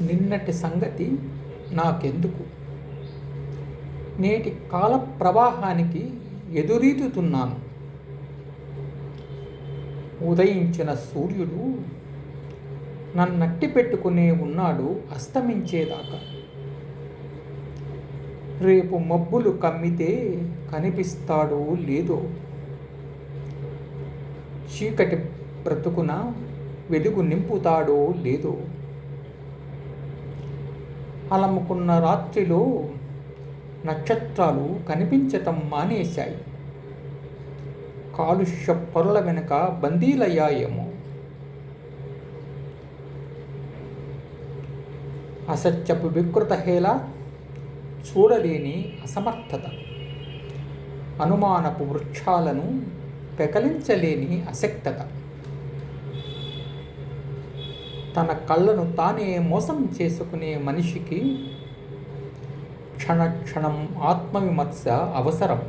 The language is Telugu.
నిన్నటి సంగతి నాకెందుకు? నేటి కాల ప్రవాహానికి ఎదురీదుతున్నాను. ఉదయించిన సూర్యుడు నన్నట్టి పెట్టుకునే ఉన్నాడు అస్తమించేదాకా. రేపు మబ్బులు కమ్మితే కనిపిస్తాడో లేదో? చీకటి బ్రతుకున వెలుగు నింపుతాడో లేదో? అలముకున్న రాత్రిలో నక్షత్రాలు కనిపించటం మానేశాయి. కాలుష్య పొరల వెనుక బందీలయ్యాయేమో. అసత్యపు వికృత హేళ చూడలేని అసమర్థత. అనుమానపు వృక్షాలను పెకలించలేని అశక్తత తన కళ్ళను తానే మోసం చేసుకునే మనిషికి క్షణ క్షణం ఆత్మవిమర్శ అవసరం.